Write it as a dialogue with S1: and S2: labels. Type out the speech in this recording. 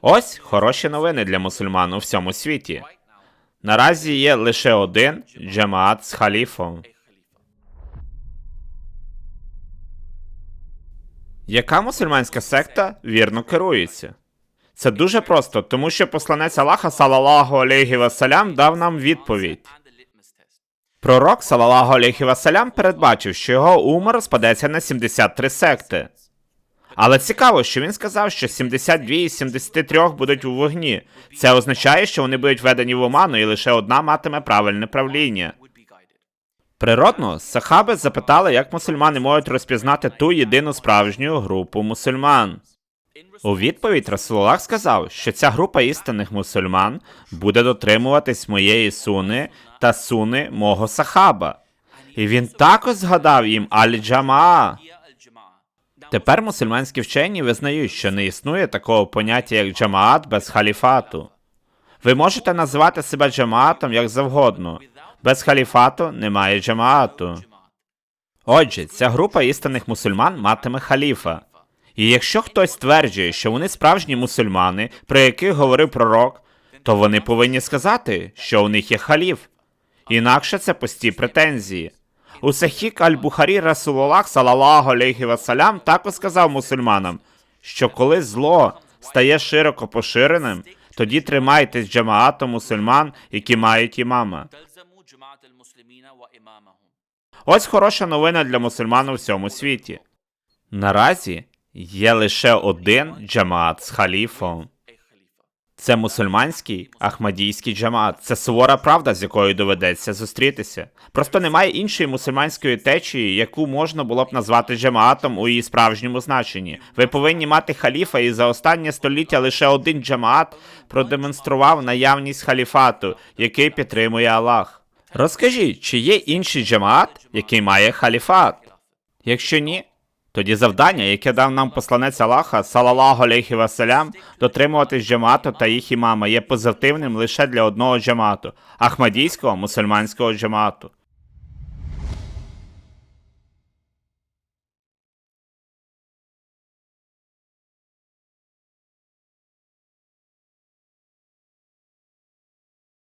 S1: Ось хороші новини для мусульман у всьому світі. Наразі є лише один джамаат з халіфом. Яка мусульманська секта вірно керується? Це дуже просто, тому що посланець Аллаха, салалаху алейхі васалям, дав нам відповідь. Пророк, салалаху алейхі васалям, передбачив, що його ума розпадеться на 73 секти. Але цікаво, що він сказав, що 72 із 73 будуть у вогні. Це означає, що вони будуть введені в оману, і лише одна матиме правильне правління. Природно, сахаби запитали, як мусульмани можуть розпізнати ту єдину справжню групу мусульман. У відповідь Расулалах сказав, що ця група істинних мусульман буде дотримуватись моєї суни та суни мого сахаба. І він також згадав їм Аль-Джамаа. Тепер мусульманські вчені визнають, що не існує такого поняття, як джамаат без халіфату. Ви можете називати себе джамаатом як завгодно. Без халіфату немає джамаату. Отже, ця група істинних мусульман матиме халіфа. І якщо хтось стверджує, що вони справжні мусульмани, про яких говорив пророк, то вони повинні сказати, що у них є халіф. Інакше це пусті претензії. У Сахік Аль-Бухарі Расулолах, салалаху алейхи вассалям, також сказав мусульманам, що коли зло стає широко поширеним, тоді тримайтесь джамаату мусульман, які мають імама. Ось хороша новина для мусульман у всьому світі. Наразі є лише один джамаат з халіфом. Це мусульманський ахмадійський джамат. Це сувора правда, з якою доведеться зустрітися. Просто немає іншої мусульманської течії, яку можна було б назвати джамаатом у її справжньому значенні. Ви повинні мати халіфа, і за останнє століття лише один джамаат продемонстрував наявність халіфату, який підтримує Аллах. Розкажіть, чи є інший джамаат, який має халіфат? Якщо ні, тоді завдання, яке дав нам посланець Аллаха, салалаху алейхі васалям, дотримуватись джамату та їх імама, є позитивним лише для одного джамату ахмадійського мусульманського джамату.